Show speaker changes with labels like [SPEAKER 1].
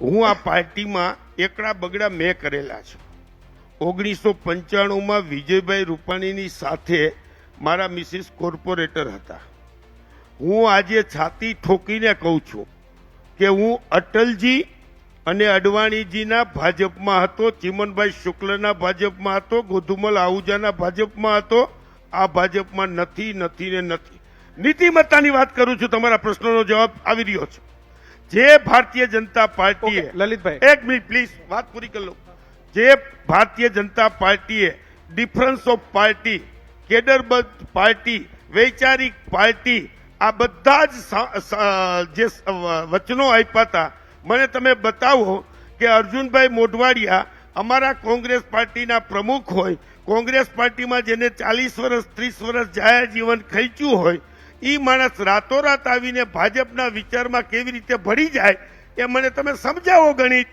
[SPEAKER 1] હું આ પાર્ટીમાં એકડા બગડા મેં કરેલા છે. ઓગણીસો પંચાણુંમાં વિજયભાઈ રૂપાણીની સાથે મારા મિસિસ કોર્પોરેટર હતા. હું આજે છાતી ઠોકીને કહું છું કે હું અટલજી અને અડવાણીજીના ભાજપમાં હતો, ચિમનભાઈ શુક્લના ભાજપમાં હતો, ગોધુમલ આહુજાના ભાજપમાં હતો. આ ભાજપમાં નથી નથી ને નથી. નીતિમત્તાની વાત કરું છું, તમારા પ્રશ્નનો જવાબ આવી રહ્યો છે. જે ભારતીય જનતા પાર્ટીએ
[SPEAKER 2] લલિતભાઈ.
[SPEAKER 1] એક મિનિટ પ્લીઝ વાત પૂરી કરી લો જે ભારતીય જનતા પાર્ટીએ ડિફરન્સ ઓફ પાર્ટી કેડરબદ્ધ પાર્ટી વૈચારિક પાર્ટી આ બધા જ જે વચનો આપ્યા હતા મને તમે બતાવો કે અર્જુનભાઈ મોઢવાડિયા અમારા કોંગ્રેસ પાર્ટીના પ્રમુખ હોય કોંગ્રેસ પાર્ટીમાં જેને ચાલીસ વર્ષ ત્રીસ વર્ષ જાહેર જીવન ખેંચ્યું હોય એ માણસ રાતોરાત આવીને ભાજપના વિચારમાં કેવી રીતે ભળી જાય એ મને તમે સમજાવો, ગણિત.